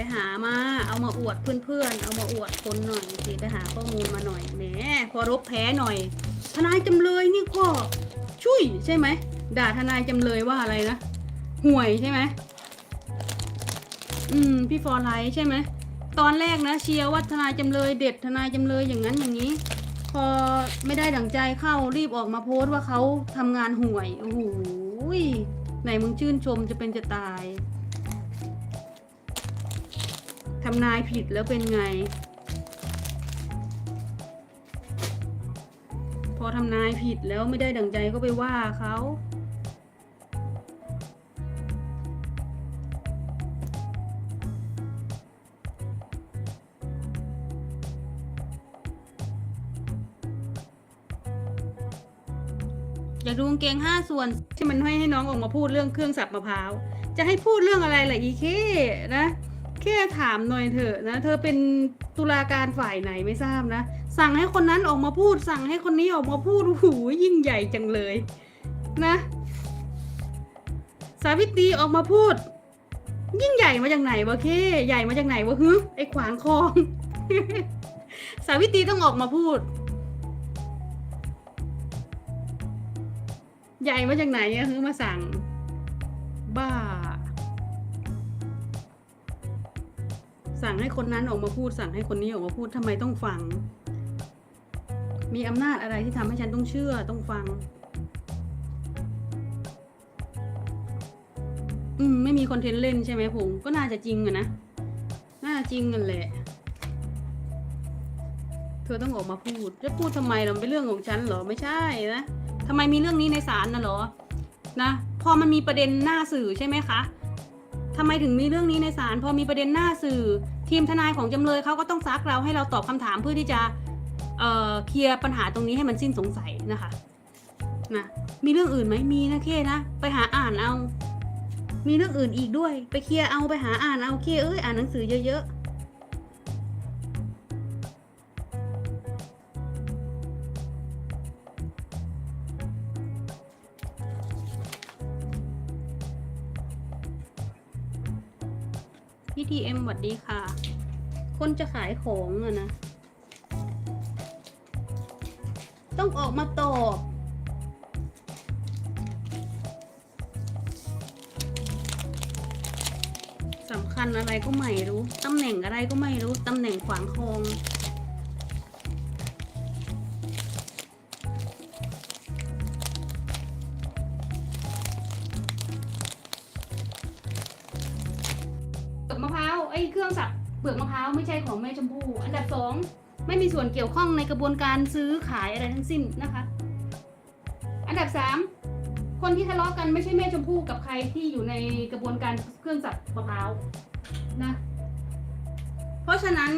ไปหามาเอามาอวดเพื่อนๆ เอามาอวดคนหน่อยสิไปหาข้อมูลมาหน่อยแหมพอรบแพ้หน่อย ทนายจำเลยนี่ก็ช่วยใช่ไหมด่าทนายจำเลยว่าอะไรนะห่วยใช่ไหมอืมพี่ฟอร์ไลท์ใช่ไหมตอนแรกนะเชียร์ว่าทนายจำเลยเด็ดทนายจำเลยอย่างนั้นอย่างนี้ พอไม่ได้ดั่งใจเข้ารีบออกมาโพสต์ว่าเขาทำงานห่วยโอ้โหไหนมึงชื่นชมจะเป็นจะตาย ทำนายผิดแล้วเป็นไง พอทำนายผิดแล้วไม่ได้ดังใจก็ไปว่าเขาอยากดูกางเกงห้าส่วน ที่มันให้ให้น้องออกมาพูดเรื่องเครื่องสับมะพร้าว จะให้พูดเรื่องอะไรล่ะอีเคนะ แค่ถามหน่อยเถอะนะ เธอเป็นตุลาการฝ่ายไหนไม่ทราบนะ สั่งให้คนนั้นออกมาพูด สั่งให้คนนี้ออกมาพูดโอ้โหยิ่งใหญ่จังเลย นะ สาวิตรีออกมาพูด ยิ่งใหญ่มาจากไหนวะเค ใหญ่มาจากไหนวะฮึไอขวานคอง สาวิตรีต้องออกมาพูด ใหญ่มาจากไหนอะฮึมาสั่ง บ้า สั่งให้คนนั้นออกมาพูดสั่งให้คนนี้ออกมาพูดทำไมต้องฟัง มีอำนาจอะไรที่ทำให้ฉันต้องเชื่อต้องฟัง อืมไม่มีคอนเทนต์เล่นใช่ไหมผม ก็น่าจะจริงอะนะ น่าจะจริงกันแหละเธอต้องออกมาพูด จะพูดทำไมเราเป็นเรื่องของฉันเหรอ ไม่ใช่นะทำไมมีเรื่องนี้ในศาลนะเหรอ นะ พอมันมีประเด็นหน้าสื่อใช่ไหมคะ ทำไมถึงมีเรื่องนี้ในศาลพอมีประเด็นหน้าสื่อ ทีมทนายของจำเลยเขาก็ต้องซักเราให้เราตอบคำถามเพื่อที่จะเเคลียร์ปัญหาตรงนี้ให้มันสิ้นสงสัยนะคะนะมีเรื่องอื่นไหมมีนะเคนะ ไปหาอ่านเอา มีเรื่องอื่นอีกด้วย ไปเคลียร์เอาไปหาอ่านเอาเคเอ้ยอ่านหนังสือเยอะๆ พี่ทีเอ็มสวัสดีค่ะ คนจะขายของอะนะ ต้องออกมาตอบสำคัญอะไรก็ไม่รู้ ตำแหน่งอะไรก็ไม่รู้ ตำแหน่งขวางคลอง มะพร้าวไอ้เครื่องสับเปลือกมะพร้าวไม่ใช่ของแม่ชมพู่ อันดับสองไม่มีส่วนเกี่ยวข้องในกระบวนการซื้อขายอะไรทั้งสิ้นนะคะ อันดับสามคนที่ทะเลาะกันไม่ใช่แม่ชมพู่กับใครที่อยู่ในกระบวนการเครื่องสับมะพร้าวนะ เพราะฉะนั้น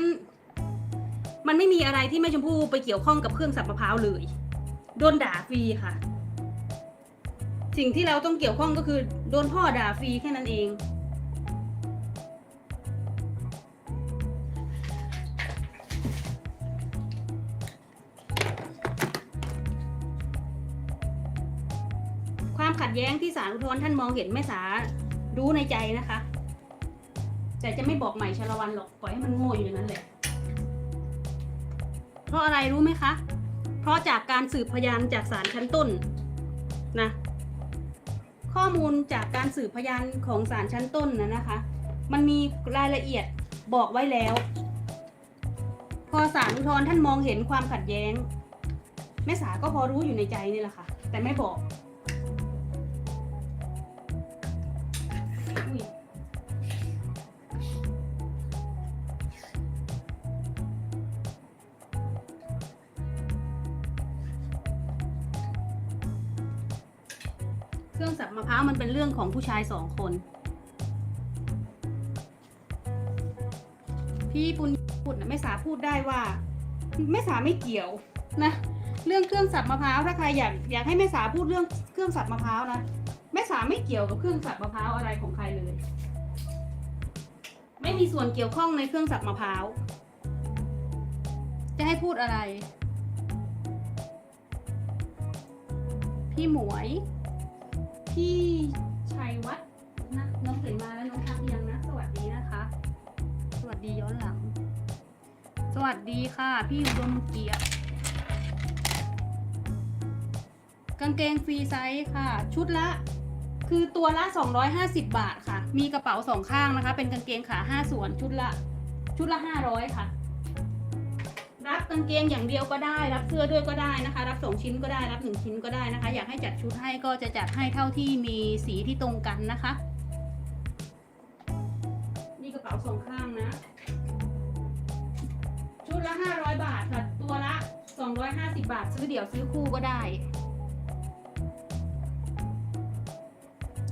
มันไม่มีอะไรที่แม่ชมพู่ไปเกี่ยวข้องกับเครื่องสับมะพร้าวเลยโดนด่าฟรีค่ะ สิ่งที่เราต้องเกี่ยวข้องก็คือโดนพ่อด่าฟรีแค่นั้นเอง ดแย้งที่ศาลอุทธรณ์ท่านมองเห็นแม่สารู้ในใจนะคะ แต่จะไม่บอกใหม่ชาละวันหรอกปล่อยให้มันโง่อยู่อย่างนั้นแหละเพราะอะไรรู้ไหมคะ เพราะจากการสืบพยานจากศาลชั้นต้นนะข้อมูลจากการสืบพยานของศาลชั้นต้นนะนะคะ มันมีรายละเอียดบอกไว้แล้ว พอศาลอุทธรณ์ท่านมองเห็นความขัดแย้งแม่สาก็พอรู้อยู่ในใจนี่แหละค่ะ แต่ไม่บอก เครื่องสับมะพร้าวมันเป็นเรื่องของผู้ชายสองคน พี่ปุณพูดนะแม่สาพูดได้ว่าแม่สาไม่เกี่ยวนะ เรื่องเครื่องสับมะพร้าวถ้าใครอยากอยากให้แม่สาพูดเรื่องเครื่องสับมะพร้าวนะแม่สาไม่เกี่ยวกับเครื่องสับมะพร้าวอะไรของใครเลย ไม่มีส่วนเกี่ยวข้องในเครื่องสับมะพร้าวจะให้พูดอะไร พี่หมวย พี่ชัยวัฒน์นะน้องเห็นมาแล้วน้องทักยังนะ สวัสดีนะคะดีย้อนหลัง สวัสดีค่ะ พี่อุดมเกียรติกางเกงฟรีไซส์ค่ะ ชุดละ คือตัวละ 250 บาทค่ะ มีกระเป๋าสองข้างนะคะ เป็นกางเกงขาห้าส่วนชุดละ ชุดละ 500 ค่ะ รับกางเกงอย่างเดียวก็ได้ รับเสื้อด้วยก็ได้นะคะ รับสองชิ้นก็ได้รับหนึ่งชิ้นก็ได้นะคะ อยากให้จัดชุดให้ก็จะจัดให้เท่าที่มีสีที่ตรงกันนะคะ นี่กระเป๋าสองข้างนะ ชุดละ 500 บาทค่ะตัวละ 250 บาท ซื้อเดี่ยวซื้อคู่ก็ได้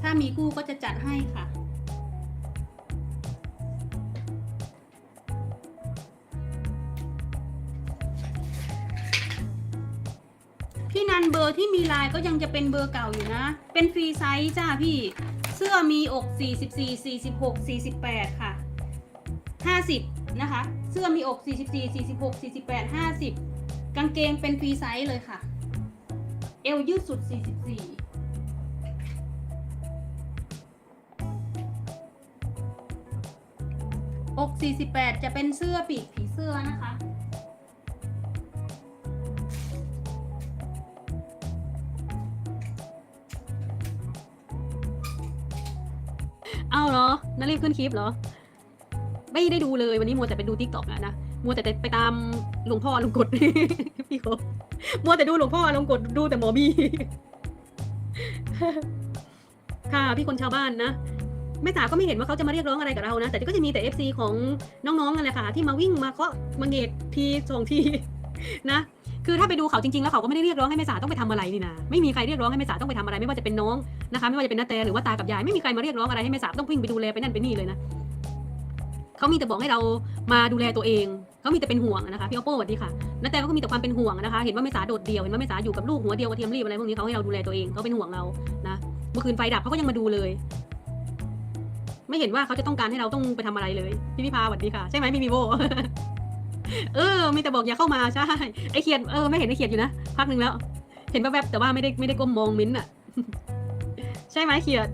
ถ้ามีคู่ก็จะจัดให้ค่ะ พี่นันเบอร์ที่มีลายก็ยังจะเป็นเบอร์เก่าอยู่นะ เป็นฟรีไซส์จ้าพี่ เสื้อมีอก 44 46 48 ค่ะ 50 นะคะ เสื้อมีอก 44 46 48 50 กางเกงเป็นฟรีไซส์เลยค่ะ เอวยืดสุด 44อก48 จะเป็นเสื้อปีกผีเสื้อนะคะ เอาเหรอนั่นรีบขึ้นคลิปเหรอ ไม่ได้ดูเลยวันนี้มัวแต่ไปดูทิกตอกอะนะ มัวแต่ไปตามหลวงพ่อลงกด พี่โคมัวแต่ดูหลวงพ่อลงกดดูแต่หมอบีค่ะพี่คนชาวบ้านนะแม่จ๋าก็ไม่เห็นว่าเขาจะมาเรียกร้องอะไรกับเรานะ แต่ก็จะมีแต่ FC ของน้องๆนั่นแหละค่ะ ที่มาวิ่งมาเคาะมาเงกทีสองทีนะ คือถ้าไปดูเขาจริงๆแล้วเขาก็ไม่ได้เรียกร้องให้แม่จ๋าต้องไปทำอะไรนี่นะไม่มีใครเรียกร้องให้แม่จ๋าต้องไปทำอะไรไม่ว่าจะเป็นน้องนะคะไม่ว่าจะเป็นน้าแตหรือว่าตากับยายไม่มีใครมาเรียกร้องอะไรให้แม่สาต้องวิ่งไปดูแลไปนั่นไปนี่เลยนะเขามีแต่บอกให้เรามาดูแลตัวเองเขามีแต่เป็นห่วงนะคะพี่โอโป้สวัสดีค่ะน้าแต่เขาก็มีแต่ความเป็นห่วงนะคะเห็นว่าแม่สาโดดเดี่ยวเห็นว่าแม่สาอยู่กับลูกหัวเดียวกระเทียมรีบอะไรพวกนี้เขาให้เราดูแลตัวเองเขาเป็นห่วงเรานะเมื่อคืนไฟดับเขาก็ยังมาดูเลย ไม่เห็นว่าเขาจะต้องการให้เราต้องไปทำอะไรเลยพี่พิพาสวัสดีค่ะใช่ไหมพี่มีโบ เออมีแต่บอกอย่าเข้ามาใช่ไอเขียดเออไม่เห็นไอเขียดอยู่นะพักหนึ่งแล้ว เห็นแวบๆแต่ว่าไม่ได้ไม่ได้ก้มมองมิ้นท์อะใช่ไหมเขียด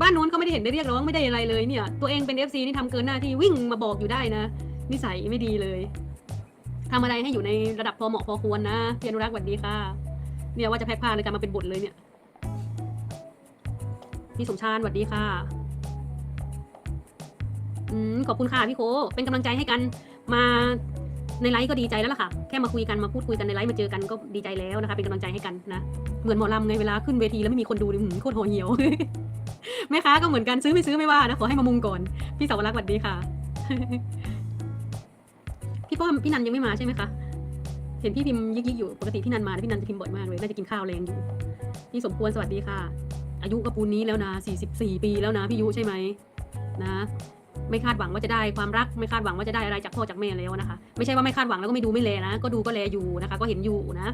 บ้านนู้นก็ไม่ได้เห็นได้เรียกร้องไม่ได้อะไรเลยเนี่ย ตัวเองเป็น FC นี่ทำเกินหน้าที่วิ่งมาบอกอยู่ได้นะนิสัยไม่ดีเลยทำอะไรให้อยู่ในระดับพอเหมาะพอควรนะเพี่อนุรักษ์สวัสดีค่ะ เนี่ยว่าจะแพ็คผ้าในการมาเป็นบทเลยเนี่ยพี่สมชาญสวัสดีค่ะ อืมขอบคุณค่ะพี่โค เป็นกำลังใจให้กัน มาในไลฟ์ก็ดีใจแล้วล่ะค่ะ แค่มาคุยกันมาพูดคุยกันในไลฟ์มาเจอกันก็ดีใจแล้วนะคะ เป็นกำลังใจให้กันนะ เหมือนหมอลำไงเวลาขึ้นเวทีแล้วไม่มีคนดูนี่หืมโคตรโหดเหี่ยว แม่ค้าก็เหมือนกันซื้อไม่ซื้อไม่ว่านะขอให้มามุงก่อน พี่สาวรักษ์สวัสดีค่ะ พี่ป้อมพี่นันยังไม่มาใช่ไหมคะ เห็นพี่พิมพ์ยิกๆอยู่ปกติพี่นันมาแต่พี่นันจะพิมพ์บ่อยมากเลยน่าจะกินข้าวแรงอยู่ พี่สมควรสวัสดีค่ะ อายุกระปูนนี้แล้วนะ 44 ปีแล้วนะพี่ยุใช่ไหมนะ ไม่คาดหวังว่าจะได้ความรักไม่คาดหวังว่าจะได้อะไรจากพ่อจากแม่แล้วนะคะ ไม่ใช่ว่าไม่คาดหวังแล้วก็ไม่ดูไม่แลนะ ก็ดูก็แลอยู่นะคะ ก็เห็นอยู่นะ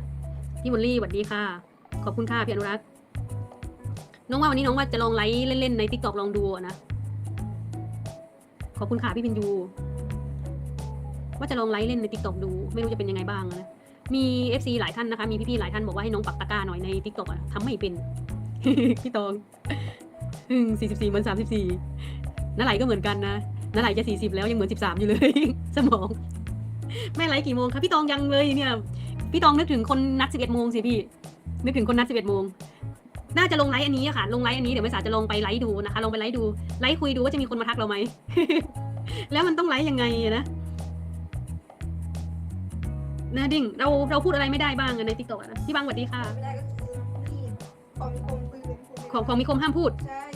พี่มลลี่สวัสดีค่ะ ขอบคุณค่ะพี่อนุรักษ์น้องว่าวันนี้น้องว่าจะลองไลฟ์เล่นๆในทิกตอกลองดูนะขอบคุณค่ะพี่พินยูว่าจะลองไลฟ์เล่นในทิกตอกดูไม่รู้จะเป็นยังไงบ้างนะมี FC หลายท่านนะคะ มีพี่ๆหลายท่านบอกว่าให้น้องปักตะกร้าหน่อยในทิกตอกอะทำไม่เป็นพี่ตองสี่สิบสี่เหมือนสามสิบสี่ น้าไหลก็เหมือนกันนะน้าไหลจะสี่สิบแล้วยังเหมือนสิบสามอยู่เลย สมอง แม่ไลฟ์กี่โมงคะพี่ตองยังเลยเนี่ย พี่ตองนึกถึงคนนัดสิบเอ็ดโมงสิพี่ นึกถึงคนนัดสิบเอ็ดโมง น่าจะลงไลฟ์อันนี้อะค่ะ ลงไลฟ์อันนี้เดี๋ยวไม่สาจะลงไปไลฟ์ดูนะคะ ลงไปไลฟ์ดู ไลฟ์คุยดูว่าจะมีคนมาทักเราไหม แล้วมันต้องไลฟ์ยังไงอะนะนะดิ่งเราเราพูดอะไรไม่ได้บ้างอะในทิกตอกนะพี่บางสวัสดีค่ะ ไม่ได้ก็คือมีดของมีคมปืนพูดไม่ของของมีคมห้ามพูด ใช่